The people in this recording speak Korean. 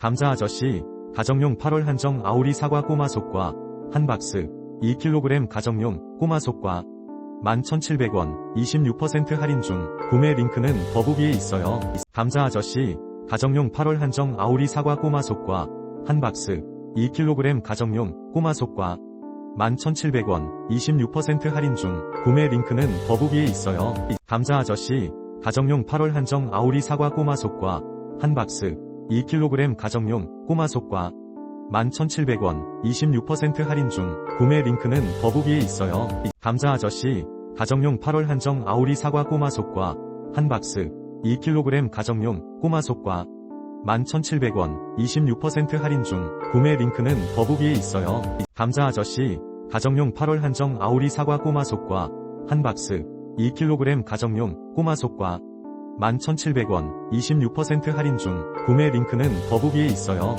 감자 아저씨, 가정용 8월 한정 아오리 사과 꼬마 속과 한 박스 2kg 가정용 꼬마 속과 11,700원 26% 할인 중 구매 링크는 더보기에 있어요. 감자 아저씨, 가정용 8월 한정 아오리 사과 꼬마 속과 한 박스 2kg 가정용 꼬마 속과 11,700원 26% 할인 중 구매 링크는 더보기에 있어요. 감자 아저씨, 가정용 8월 한정 아오리 사과 꼬마 속과 한 박스 2kg 가정용 꼬마속과 11,700원 26% 할인 중 구매 링크는 더보기에 있어요. 감자 아저씨, 가정용 8월 한정 아오리 사과 꼬마속과 한 박스 2kg 가정용 꼬마속과 11,700원 26% 할인 중 구매 링크는 더보기에 있어요. 감자 아저씨, 가정용 8월 한정 아오리 사과 꼬마속과 한 박스 2kg 가정용 꼬마속과 11,700원 26% 할인 중 구매 링크는 더보기에 있어요.